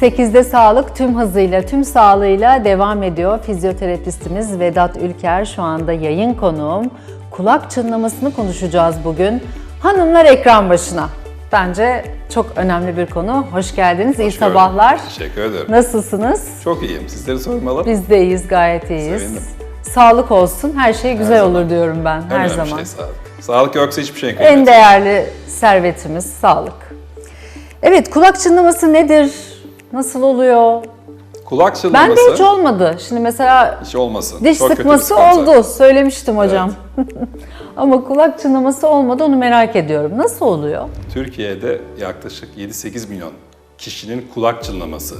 8'de sağlık tüm hızıyla, tüm sağlığıyla devam ediyor. Fizyoterapistimiz Vedat Ülker şu anda yayın konuğum. Kulak çınlamasını konuşacağız bugün. Hanımlar ekran başına. Bence çok önemli bir konu. Hoş geldiniz, iyi Hoş gördüm. sabahlar. Teşekkür ederim. Nasılsınız? Çok iyiyim. Sizleri sormalı. Biz de iyiyiz, gayet iyiyiz. Sevindim. Sağlık olsun, her şey güzel zaman. olur diyorum ben her Önemli zaman. şey sağlık. Sağlık yoksa hiçbir şey En kıymetli. değerli servetimiz sağlık. Evet, kulak çınlaması nedir? Nasıl oluyor? Kulak Ben çınlaması de hiç olmadı. Şimdi mesela hiç olmasın. diş Çok sıkması oldu. Söylemiştim hocam. Ama kulak çınlaması olmadı onu merak ediyorum. Nasıl oluyor? Türkiye'de yaklaşık 7-8 milyon kişinin kulak çınlaması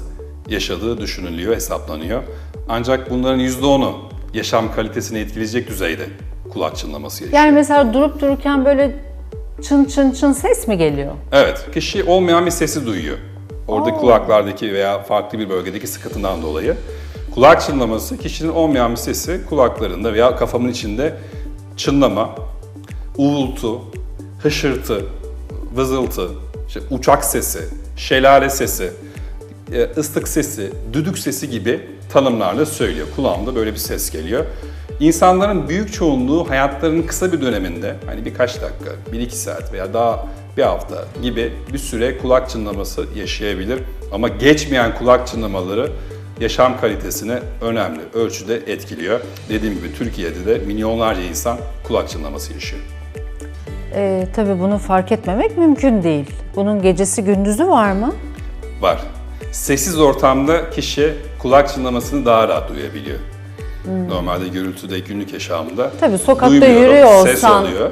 yaşadığı düşünülüyor, hesaplanıyor. Ancak bunların %10'u yaşam kalitesini etkileyecek düzeyde kulak çınlaması yaşıyor. Yani mesela durup dururken böyle çın çın çın ses mi geliyor? Evet, kişi olmayan bir sesi duyuyor. Orada kulaklardaki veya farklı bir bölgedeki sıkıntıdan dolayı. Kulak çınlaması kişinin olmayan bir sesi kulaklarında veya kafamın içinde çınlama, uğultu, hışırtı, vızıltı, işte uçak sesi, şelale sesi, e, ıslık sesi, düdük sesi gibi tanımlarla söylüyor. Kulağımda böyle bir ses geliyor. İnsanların büyük çoğunluğu hayatlarının kısa bir döneminde, hani birkaç dakika, bir iki saat veya daha bir hafta gibi bir süre kulak çınlaması yaşayabilir. Ama geçmeyen kulak çınlamaları yaşam kalitesini önemli ölçüde etkiliyor. Dediğim gibi Türkiye'de de milyonlarca insan kulak çınlaması yaşıyor. Ee, tabii bunu fark etmemek mümkün değil. Bunun gecesi gündüzü var mı? Var. Sessiz ortamda kişi kulak çınlamasını daha rahat duyabiliyor. Normalde gürültüde günlük yaşamında Tabii sokakta yürüyor ses olsan, oluyor.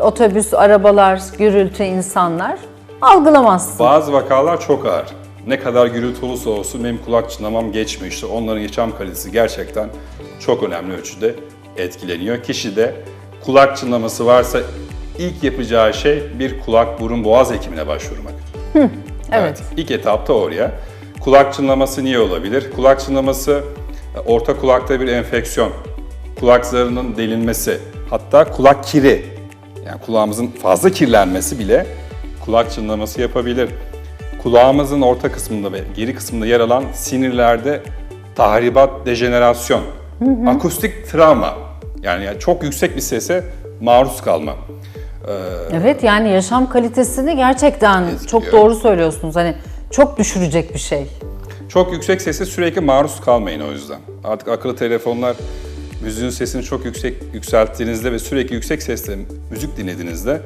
Otobüs, arabalar, gürültü, insanlar algılamazsın. Bazı vakalar çok ağır. Ne kadar gürültü olursa olsun benim kulak çınlamam geçmiyor. İşte onların yaşam kalitesi gerçekten çok önemli ölçüde etkileniyor. Kişi de kulak çınlaması varsa ilk yapacağı şey bir kulak burun boğaz hekimine başvurmak. evet. İlk etapta oraya. Kulak çınlaması niye olabilir? Kulak çınlaması orta kulakta bir enfeksiyon, kulak zarının delinmesi, hatta kulak kiri, yani kulağımızın fazla kirlenmesi bile kulak çınlaması yapabilir. Kulağımızın orta kısmında ve geri kısmında yer alan sinirlerde tahribat, dejenerasyon, akustik travma, yani çok yüksek bir sese maruz kalma. Evet yani yaşam kalitesini gerçekten Etkiliyor. çok doğru söylüyorsunuz. Hani çok düşürecek bir şey. Çok yüksek sese sürekli maruz kalmayın o yüzden. Artık akıllı telefonlar müziğin sesini çok yüksek yükselttiğinizde ve sürekli yüksek sesle müzik dinlediğinizde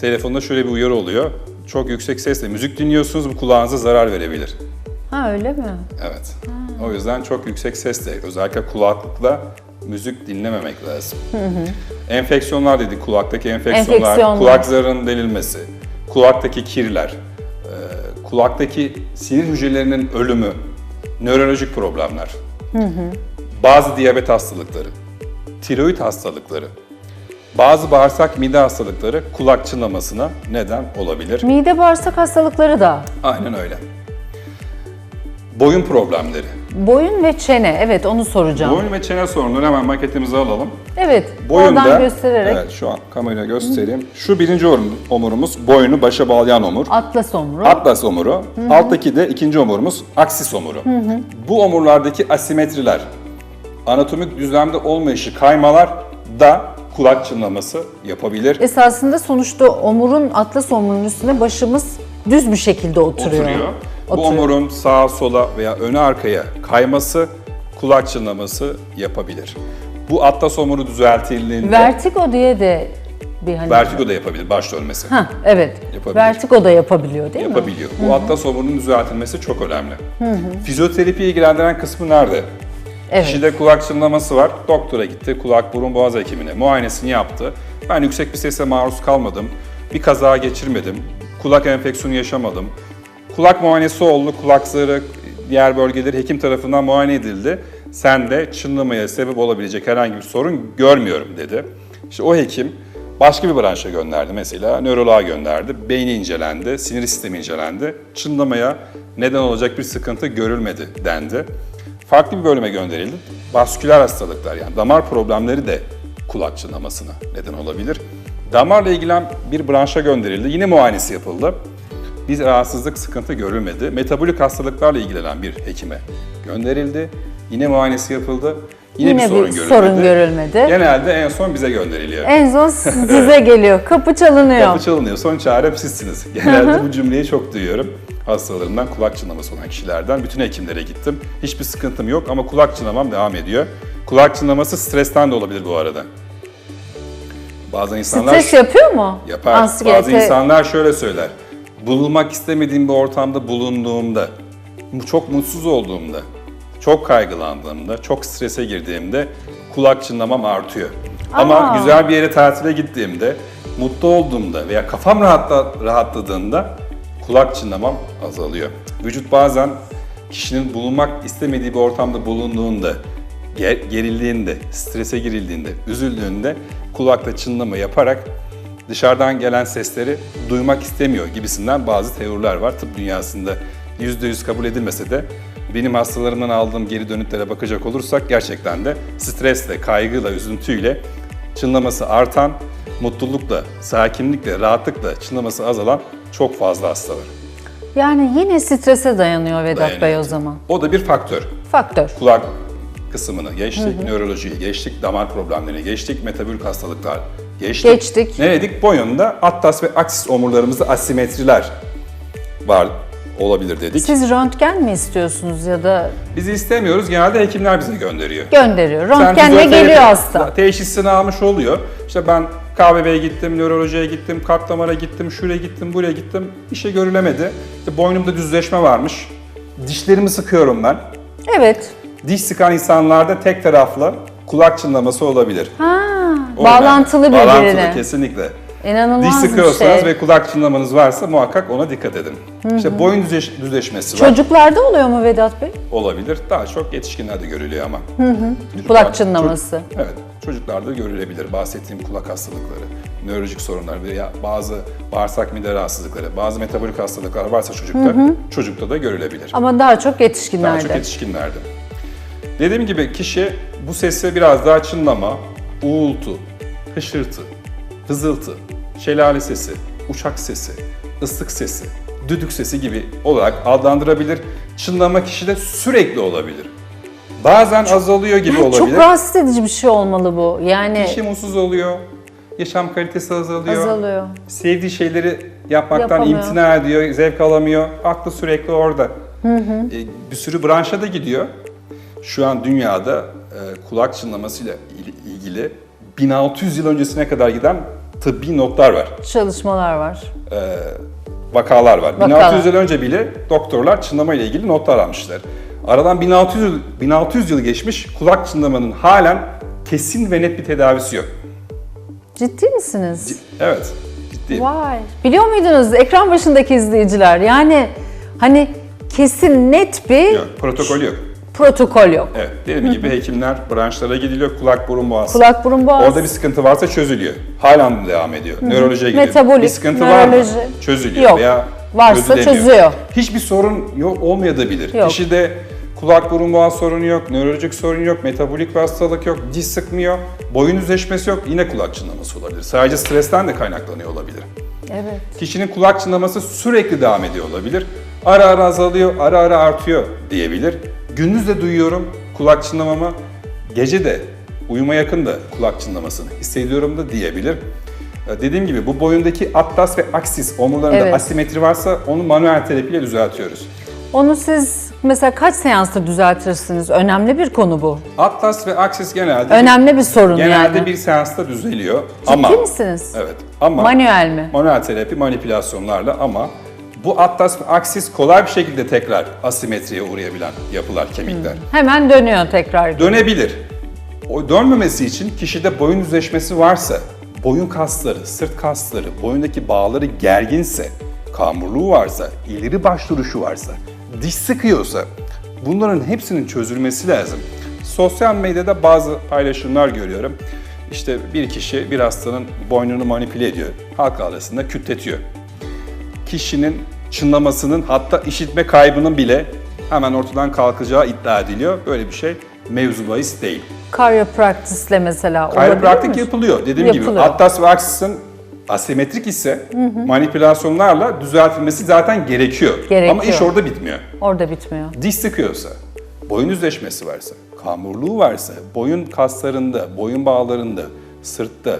telefonda şöyle bir uyarı oluyor. Çok yüksek sesle müzik dinliyorsunuz bu kulağınıza zarar verebilir. Ha öyle mi? Evet. O yüzden çok yüksek sesle özellikle kulaklıkla müzik dinlememek lazım. Enfeksiyonlar dedik kulaktaki enfeksiyonlar, Enfeksiyonlar. kulak zarının delilmesi, kulaktaki kirler, e, kulaktaki sinir hücrelerinin ölümü, nörolojik problemler, bazı diyabet hastalıkları, tiroid hastalıkları, bazı bağırsak mide hastalıkları kulak çınlamasına neden olabilir. Mide bağırsak hastalıkları da. Aynen öyle. Boyun problemleri. Boyun ve çene evet onu soracağım. Boyun ve çene sorunları hemen maketimize alalım. Evet Boyunda, oradan göstererek evet şu an kameraya göstereyim. Şu birinci omur- omurumuz boynu başa bağlayan omur. atlas omru. Atlas omuru. Alttaki de ikinci omurumuz aksis omuru. Bu omurlardaki asimetriler, anatomik düzlemde olmayışı kaymalar da kulak çınlaması yapabilir. Esasında sonuçta omurun atlas omurunun üstüne başımız düz bir şekilde oturuyor. oturuyor. Bu Oturuyor. omurun sağa sola veya öne arkaya kayması kulak çınlaması yapabilir. Bu atlas omuru düzeltildiğinde Vertigo diye de bir hani vertigo da yapabilir, baş dönmesi. Ha evet. Yapabilir. Vertigo da yapabiliyor değil mi? yapabiliyor. Bu atlas omurunun düzeltilmesi çok önemli. Fizyoterapi ilgilendiren kısmı nerede? Evet. Kişide kulak çınlaması var. Doktora gitti, kulak burun boğaz hekimine. Muayenesini yaptı. Ben yüksek bir sese maruz kalmadım. Bir kaza geçirmedim. Kulak enfeksiyonu yaşamadım. Kulak muayenesi oldu. Kulak zarı, diğer bölgeleri hekim tarafından muayene edildi. Sende çınlamaya sebep olabilecek herhangi bir sorun görmüyorum dedi. İşte o hekim başka bir branşa gönderdi. Mesela nöroloğa gönderdi. Beyni incelendi, sinir sistemi incelendi. Çınlamaya neden olacak bir sıkıntı görülmedi dendi. Farklı bir bölüme gönderildi. Vasküler hastalıklar yani damar problemleri de kulak çınlamasına neden olabilir. Damarla ilgilen bir branşa gönderildi. Yine muayenesi yapıldı. bir rahatsızlık, sıkıntı görülmedi. Metabolik hastalıklarla ilgilenen bir hekime gönderildi. Yine muayenesi yapıldı. Yine, Yine bir sorun bir görülmedi. sorun görülmedi. Genelde en son bize gönderiliyor. En son size geliyor. Kapı çalınıyor. Kapı çalınıyor. Son çarem sizsiniz. Genelde bu cümleyi çok duyuyorum. Hastalarımdan kulak çınlaması olan kişilerden. Bütün hekimlere gittim. Hiçbir sıkıntım yok ama kulak çınlamam devam ediyor. Kulak çınlaması stresten de olabilir bu arada. Bazen insanlar Stres yapıyor mu? yapar. Anksiyete. Bazı insanlar şöyle söyler. Bulunmak istemediğim bir ortamda bulunduğumda, çok mutsuz olduğumda, çok kaygılandığımda, çok strese girdiğimde kulak çınlamam artıyor. Ama Aa. güzel bir yere tatile gittiğimde, mutlu olduğumda veya kafam rahatla, rahatladığında kulak çınlamam azalıyor. Vücut bazen kişinin bulunmak istemediği bir ortamda bulunduğunda, ger- gerildiğinde, strese girildiğinde, üzüldüğünde kulakta çınlama yaparak dışarıdan gelen sesleri duymak istemiyor gibisinden bazı teoriler var. Tıp dünyasında %100 kabul edilmese de benim hastalarımdan aldığım geri dönütlere bakacak olursak gerçekten de stresle, kaygıyla, üzüntüyle çınlaması artan, mutlulukla, sakinlikle, rahatlıkla çınlaması azalan çok fazla hasta var. Yani yine strese dayanıyor Vedat Dayanıyor. Bey o zaman. O da bir faktör. Faktör. Kulak kısmını geçtik, nörolojiyi geçtik, damar problemlerini geçtik, metabolik hastalıklar geçtik. Geçtik. Ne dedik? Boyunda atlas ve aksis omurlarımızda asimetriler var olabilir dedik. Siz röntgen mi istiyorsunuz ya da Bizi istemiyoruz, genelde hekimler bize gönderiyor. gönderiyor? Röntgenle geliyor hasta. Teşhisini almış oluyor. İşte ben KBB'ye gittim, nörolojiye gittim, kalp damara gittim, şuraya gittim, buraya gittim. Bir şey görülemedi. İşte boynumda düzleşme varmış. Dişlerimi sıkıyorum ben. Evet. Diş sıkan insanlarda tek taraflı kulak çınlaması olabilir. Ha, O bağlantılı önemli. Bağlantılı birbirine. kesinlikle. İnanılmaz Diş sıkıyorsanız şey. ve kulak çınlamanız varsa muhakkak ona dikkat edin. İşte boyun düzleş- düzleşmesi var. Çocuklarda oluyor mu Vedat Bey? Olabilir. Daha çok yetişkinlerde görülüyor ama. Çocuklar- Kulak çınlaması. çocuk- evet. Çocuklarda görülebilir. Bahsettiğim kulak hastalıkları, nörolojik sorunlar veya bazı bağırsak mide rahatsızlıkları, bazı metabolik hastalıklar varsa çocukta, çocukta da görülebilir. Ama daha çok Daha yetişkinlerde. çok yetişkinlerde. Dediğim gibi kişi bu sesi biraz daha çınlama, uğultu, hışırtı, hızıltı, şelale sesi, uçak sesi, ıslık sesi, düdük sesi gibi olarak adlandırabilir. Çınlama kişide sürekli olabilir. Bazen azalıyor gibi olabilir. çok rahatsız edici bir şey olmalı bu. Yani Kişi mutsuz oluyor, yaşam kalitesi azalıyor. azalıyor. Sevdiği şeyleri yapmaktan Yapamıyor. imtina ediyor, zevk alamıyor. Aklı sürekli orada. E, bir sürü branşa da gidiyor. Şu an dünyada e, kulak çınlamasıyla il- ilgili 1600 yıl öncesine kadar giden tıbbi notlar var, Çalışmalar var. vakalar var. Vakalar. 1600 yıl önce bile doktorlar çınlama ile ilgili notlar almışlar. Aradan 1600 yıl, 1600 yıl geçmiş, kulak çınlamanın halen kesin ve net bir tedavisi yok. Ciddi misiniz? Evet, ciddi. Vay. Biliyor muydunuz ekran başındaki izleyiciler? Yani hani kesin net bir Yok, protokol yok. protokol yok. Evet, dediğim gibi hekimler branşlara gidiliyor, kulak, burun, boğaz. Kulak, burun, boğaz. Orada bir sıkıntı varsa çözülüyor. Halen devam ediyor. Nörolojiye gidiyor. Metabolik, bir sıkıntı var mı? nöroloji. Çözülüyor Yok. veya Varsa çözüyor. Hiçbir sorun yok olmayabilir. Yok. Kişide kulak, burun, boğaz sorunu yok, nörolojik sorun yok, metabolik bir hastalık yok, diş sıkmıyor, boyun düzleşmesi yok, yine kulak çınlaması olabilir. Sadece stresten de kaynaklanıyor olabilir. Evet. Kişinin kulak çınlaması sürekli devam ediyor olabilir. Ara ara azalıyor, ara ara artıyor diyebilir. Gündüz de duyuyorum kulak çınlamamı, gece de uyuma yakın da kulak çınlamasını hissediyorum da diyebilir. Ee, Dediğim gibi bu boyundaki atlas ve aksis omurlarında Evet. asimetri varsa onu manuel terapiyle düzeltiyoruz. Onu siz mesela kaç seansta düzeltirsiniz? Önemli bir konu bu. Atlas ve aksis genelde Önemli bir sorun genelde yani. bir seansta düzeliyor. Ciddi ama misiniz? Evet. Ama Manuel mi? Manuel terapi manipülasyonlarla ama bu atlas ve aksis kolay bir şekilde tekrar asimetriye uğrayabilen yapılar, kemikler. Hemen dönüyor tekrar. Dönebilir. O dönmemesi için kişide boyun düzleşmesi varsa, boyun kasları, sırt kasları, boyundaki bağları gerginse, kamburluğu varsa, ileri baş duruşu varsa, diş sıkıyorsa bunların hepsinin çözülmesi lazım. Sosyal medyada bazı paylaşımlar görüyorum. İşte bir kişi bir hastanın boynunu manipüle ediyor. Halk arasında kütletiyor kişinin çınlamasının hatta işitme kaybının bile hemen ortadan kalkacağı iddia ediliyor. Böyle bir şey mevzu bahis değil. Karyopraktisle mesela olabilir Kayropraktik mi? yapılıyor. Dediğim gibi Yapılıyor. Atlas ve Aksis'in Asimetrik ise manipülasyonlarla düzeltilmesi zaten gerekiyor. Gerekiyor. Ama iş orada bitmiyor. Orada bitmiyor. Diş sıkıyorsa, boyun düzleşmesi varsa, kamburluğu varsa, boyun kaslarında, boyun bağlarında, sırtta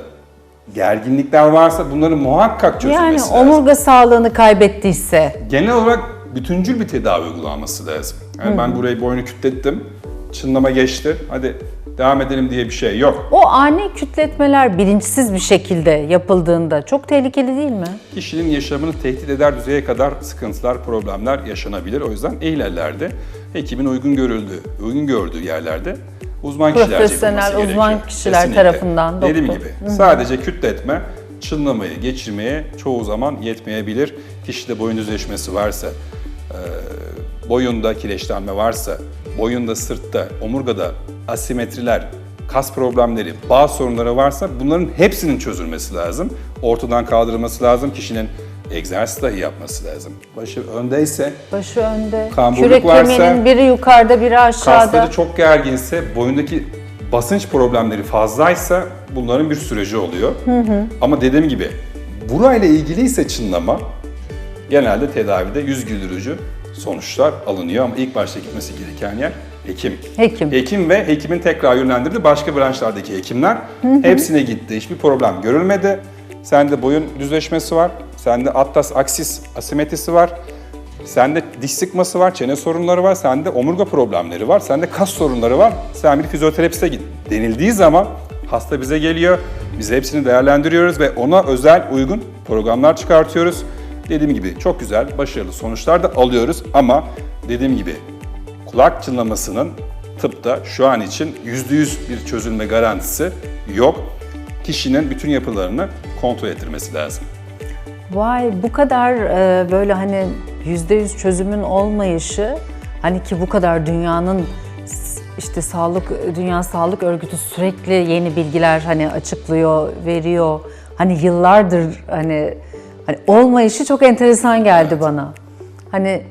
gerginlikler varsa bunların muhakkak çözülmesi Yani lazım. omurga sağlığını kaybettiyse Genel olarak bütüncül bir tedavi uygulanması lazım. Yani ben burayı boynu kütlettim, çınlama geçti, hadi devam edelim diye bir şey yok. o ani kütletmeler bilinçsiz bir şekilde yapıldığında çok tehlikeli değil mi? Kişinin yaşamını tehdit eder düzeye kadar sıkıntılar, problemler yaşanabilir. O yüzden eğilellerde hekimin uygun görüldüğü, uygun gördüğü yerlerde uzman kişilerce Profesyonel, uzman gerekiyor. kişiler tarafından, Dediğim doktor. gibi sadece kütletme çınlamayı geçirmeye çoğu zaman yetmeyebilir. Kişide boyun düzleşmesi varsa, boyunda kireçlenme varsa, boyunda, sırtta, omurgada asimetriler, kas problemleri, bağ sorunları varsa bunların hepsinin çözülmesi lazım. Ortadan kaldırılması lazım. Kişinin egzersiz dahi yapması lazım. Başı öndeyse, Başı önde, Kamburluk varsa- biri yukarıda biri aşağıda. kasları çok gerginse, boyundaki basınç problemleri fazlaysa bunların bir süreci oluyor. Ama dediğim gibi burayla ilgiliyse çınlama genelde tedavide yüz güldürücü sonuçlar alınıyor ama ilk başta gitmesi gereken yer hekim. Hekim. Hekim ve hekimin tekrar yönlendirdiği başka branşlardaki hekimler hepsine gitti. Hiçbir problem görülmedi. Sende boyun düzleşmesi var. Sende atlas aksis asimetrisi var. Sende diş sıkması var, çene sorunları var, sende omurga problemleri var, sende kas sorunları var. Sen bir fizyoterapiste git denildiği zaman hasta bize geliyor. Biz hepsini değerlendiriyoruz ve ona özel uygun programlar çıkartıyoruz. Dediğim gibi çok güzel, başarılı sonuçlar da alıyoruz ama dediğim gibi kulak çınlamasının tıpta şu an için %100 bir çözülme garantisi yok. Kişinin bütün yapılarını kontrol ettirmesi lazım. Vay bu kadar e, böyle hani yüzde yüz çözümün olmayışı hani ki bu kadar dünyanın işte sağlık dünya sağlık örgütü sürekli yeni bilgiler hani açıklıyor veriyor hani yıllardır hani hani olmayışı çok enteresan geldi bana hani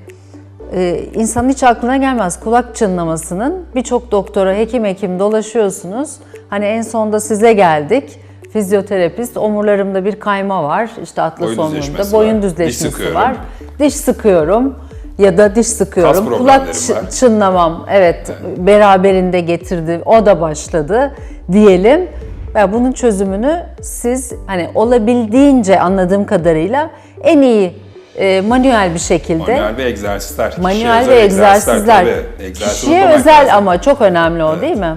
e, insanın hiç aklına gelmez. Kulak çınlamasının birçok doktora hekim hekim dolaşıyorsunuz. Hani en sonunda size geldik. Fizyoterapist omurlarımda bir kayma var. İşte atlas Boyun omurumda boyun var, diş düzleşmesi var. Diş sıkıyorum ya da diş sıkıyorum. Kulak çınlamam evet, beraberinde getirdi. O da başladı diyelim. Ve bunun çözümünü siz hani olabildiğince anladığım kadarıyla en iyi e, manuel bir şekilde Manuel ve egzersizler. Manuel ve egzersizler. Egzersiz Kişiye özel lazım. ama çok önemli o değil mi?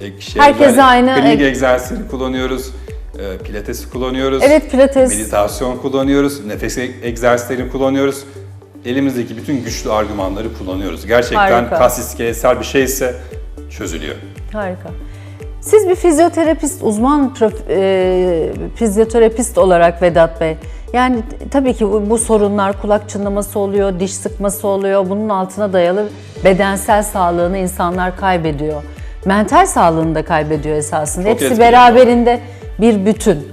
E, kişiye Herkese özel aynı- Klinik egzersizleri kullanıyoruz. e, Pilatesi kullanıyoruz. Evet pilates. Meditasyon kullanıyoruz. Nefes e- egzersizlerini kullanıyoruz. Elimizdeki bütün güçlü argümanları kullanıyoruz. Gerçekten Harika. kas iskeletsel bir şeyse çözülüyor. Harika. Siz bir fizyoterapist, uzman e, fizyoterapist olarak Vedat Bey, yani tabii ki bu, bu sorunlar kulak çınlaması oluyor, diş sıkması oluyor. Bunun altına dayalı bedensel sağlığını insanlar kaybediyor. Mental sağlığını da kaybediyor esasında. Çok Hepsi beraberinde bir bütün.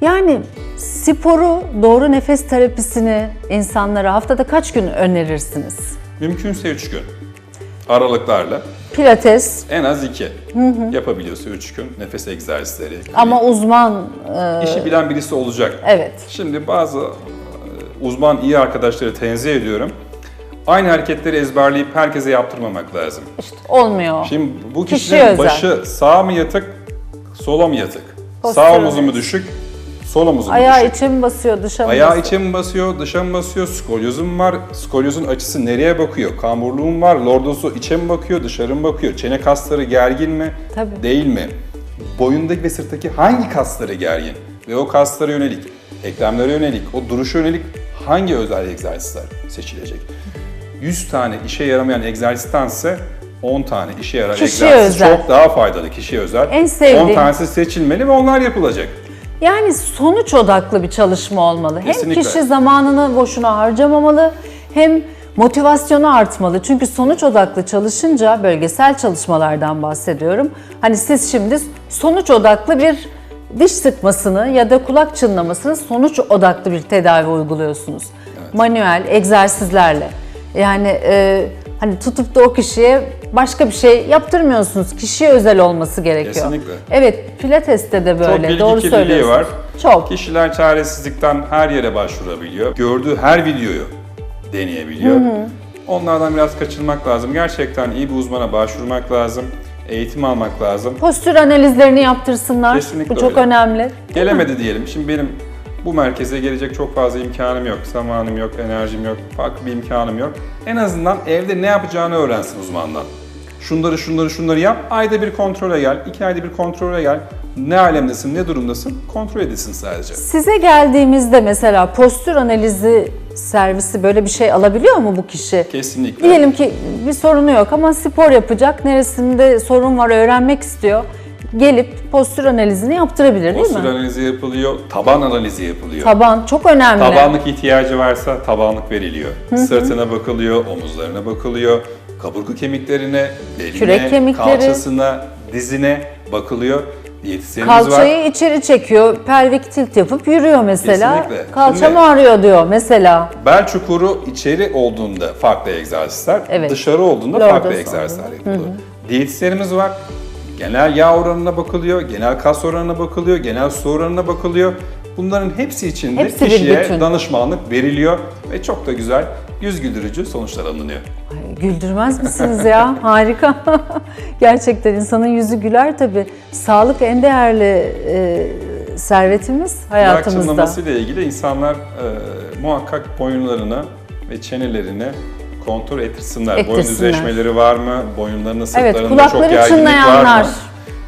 Yani sporu, doğru nefes terapisini insanlara haftada kaç gün önerirsiniz? Mümkünse 3 gün. Aralıklarla Pilates en az 2. Yapabiliyorsa 3 gün. Nefes egzersizleri. ama uzman, e, İşi bilen birisi olacak. evet. Şimdi bazı e, uzman iyi arkadaşları tenzih ediyorum. Aynı hareketleri ezberleyip herkese yaptırmamak lazım. İşte olmuyor. Şimdi bu kişinin özel. başı sağa mı yatık, sola mı yatık? Postür Sağ omuzu mu düşük, sol omuzu mu Ayağı düşük? içe mi basıyor, dışa mı Ayağı basıyor? içe mi basıyor, dışa mı basıyor? Skolyozum var. Skolyozun açısı nereye bakıyor? Kamburluğum var. Lordosu içe mi bakıyor, dışarı mı bakıyor? Çene kasları gergin mi? Tabii. Değil mi? Boyundaki ve sırttaki hangi kasları gergin? Ve o kaslara yönelik, eklemlere yönelik, o duruşa yönelik hangi özel egzersizler seçilecek? 100 tane işe yaramayan egzersizdense 10 tane işe yarayan Kişiye egzersiz özel. çok daha faydalı kişiye özel. En sevdiğim- 10 tanesi seçilmeli ve onlar yapılacak. Yani sonuç odaklı bir çalışma olmalı. Kesinlikle. Hem kişi zamanını boşuna harcamamalı, hem motivasyonu artmalı. Çünkü sonuç odaklı çalışınca, bölgesel çalışmalardan bahsediyorum. Hani siz şimdi sonuç odaklı bir diş sıkmasını ya da kulak çınlamasını sonuç odaklı bir tedavi uyguluyorsunuz. Manuel, egzersizlerle. Yani e, Hani tutup da o kişiye başka bir şey yaptırmıyorsunuz. Kişiye özel olması gerekiyor. Kesinlikle. Evet, pilateste de böyle. Çok bilgi Doğru kirliliği var. Çok. Kişiler çaresizlikten her yere başvurabiliyor. Gördüğü her videoyu deneyebiliyor. Onlardan biraz kaçınmak lazım. Gerçekten iyi bir uzmana başvurmak lazım. Eğitim almak lazım. Postür analizlerini yaptırsınlar. Kesinlikle Bu çok öyle. önemli. Gelemedi diyelim. Şimdi benim bu merkeze gelecek çok fazla imkanım yok. Zamanım yok, enerjim yok, farklı bir imkanım yok. En azından evde ne yapacağını öğrensin uzmandan. Şunları şunları şunları yap. Ayda bir kontrole gel. iki ayda bir kontrole gel. Ne alemdesin, ne durumdasın kontrol edilsin sadece. Size geldiğimizde mesela postür analizi servisi böyle bir şey alabiliyor mu bu kişi? Kesinlikle. Diyelim ki bir sorunu yok ama spor yapacak, neresinde sorun var öğrenmek istiyor. Gelip postür analizini yaptırabilir değil Postür mi? analizi yapılıyor, taban analizi yapılıyor. Taban çok önemli. Tabanlık ihtiyacı varsa tabanlık veriliyor. Sırtına bakılıyor, omuzlarına bakılıyor, kaburga kemiklerine, beline, Kürek kemikleri. kalçasına, dizine bakılıyor. Diyetisyenimiz var. Kalçayı içeri çekiyor, pelvik tilt yapıp yürüyor mesela. Kesinlikle. Kalçam Şimdi- ağrıyor diyor mesela. Bel çukuru içeri olduğunda farklı egzersizler, Evet. dışarı olduğunda Lordoz farklı egzersizler yapılıyor. Diyetisyenimiz var. Genel yağ oranına bakılıyor, genel kas oranına bakılıyor, genel su oranına bakılıyor. Bunların hepsi için de Hepsi kişiye bütün. danışmanlık veriliyor ve çok da güzel, yüz güldürücü sonuçlar alınıyor. Ay, güldürmez misiniz ya? Harika. Gerçekten insanın yüzü güler tabii. Sağlık en değerli e, servetimiz hayatımızda. çınlaması ile ilgili insanlar e, muhakkak boyunlarını ve çenelerini kontrol ettirsinler. Boyun Ettirsinler. düzleşmeleri var mı? Boyunlarının sırtlarında çok kulakları gerginlik var mı?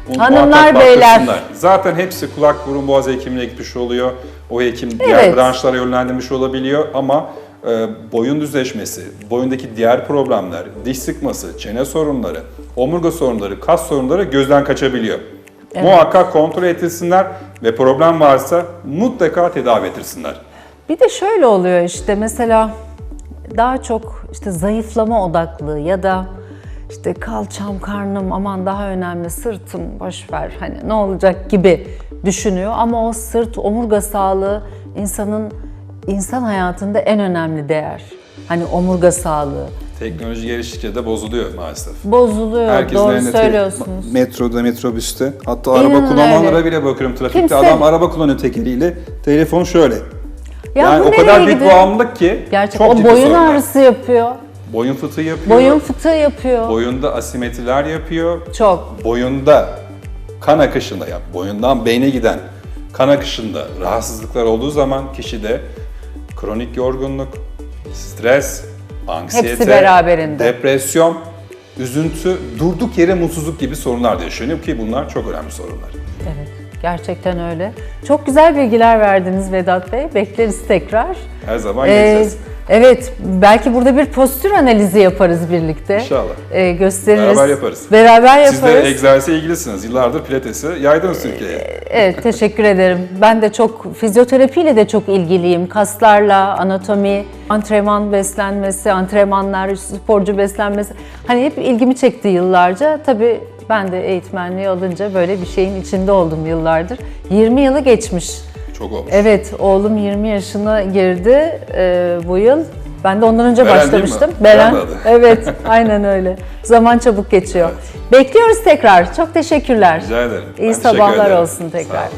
Bu Hanımlar, beyler. Zaten hepsi kulak burun boğaz hekimine gitmiş oluyor. O hekim diğer Evet. branşlara yönlendirmiş olabiliyor ama e, boyun düzleşmesi, boyundaki diğer problemler, diş sıkması, çene sorunları, omurga sorunları, kas sorunları gözden kaçabiliyor. Muhakkak kontrol ettirsinler ve problem varsa mutlaka tedavi ettirsinler. Bir de şöyle oluyor işte mesela daha çok işte zayıflama odaklı ya da işte kalçam, karnım aman daha önemli sırtım boş ver hani ne olacak gibi düşünüyor ama o sırt omurga sağlığı insanın insan hayatında en önemli değer. Hani omurga sağlığı Teknoloji geliştikçe de bozuluyor maalesef. bozuluyor. Herkesin Doğru elinde te- söylüyorsunuz. Metroda, metrobüste. Hatta İnanın araba kullananlara öyle. bile bakıyorum trafikte. Kimse- Adam araba kullanıyor tek eliyle. Telefon şöyle. Ya yani bu o kadar gidiyor? bağımlılık ki Gerçekten çok o boyun sorunlar. ağrısı yapıyor. Boyun fıtığı yapıyor. Boyun fıtığı yapıyor. Boyunda asimetriler yapıyor. Çok. Boyunda kan akışında yap. Boyundan beyne giden kan akışında rahatsızlıklar olduğu zaman kişide kronik yorgunluk, stres, anksiyete, Hepsi beraberinde. depresyon, üzüntü, durduk yere mutsuzluk gibi sorunlar da yaşanıyor ki bunlar çok önemli sorunlar. Evet, gerçekten öyle. Çok güzel bilgiler verdiniz Vedat Bey. Bekleriz tekrar. Her zaman Ee, geleceğiz. evet, belki burada bir postür analizi yaparız birlikte. İnşallah. Ee, gösteririz. Beraber yaparız. Beraber Siz de yaparız. egzersize ilgilisiniz. Yıllardır pilatesi yaydınız Türkiye'ye. Evet, teşekkür ederim. Ben de çok fizyoterapiyle de çok ilgiliyim. Kaslarla, anatomi, antrenman beslenmesi, antrenmanlar, sporcu beslenmesi. Hani hep ilgimi çekti yıllarca. Tabii ben de eğitmenliği alınca böyle bir şeyin içinde oldum yıllardır. 20 yılı geçmiş. Çok olmuş. Evet, oğlum 20 yaşına girdi e, bu yıl. Ben de ondan önce Beren değil mi? başlamıştım. Beren adı. Evet, aynen öyle. Zaman çabuk geçiyor. Bekliyoruz tekrar. Çok teşekkürler. Rica ederim. Ben İyi teşekkür sabahlar ederim. olsun tekrar.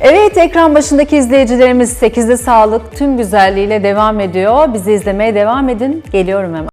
Evet, ekran başındaki izleyicilerimiz 8'de sağlık tüm güzelliğiyle devam ediyor. Bizi izlemeye devam edin. Geliyorum hemen.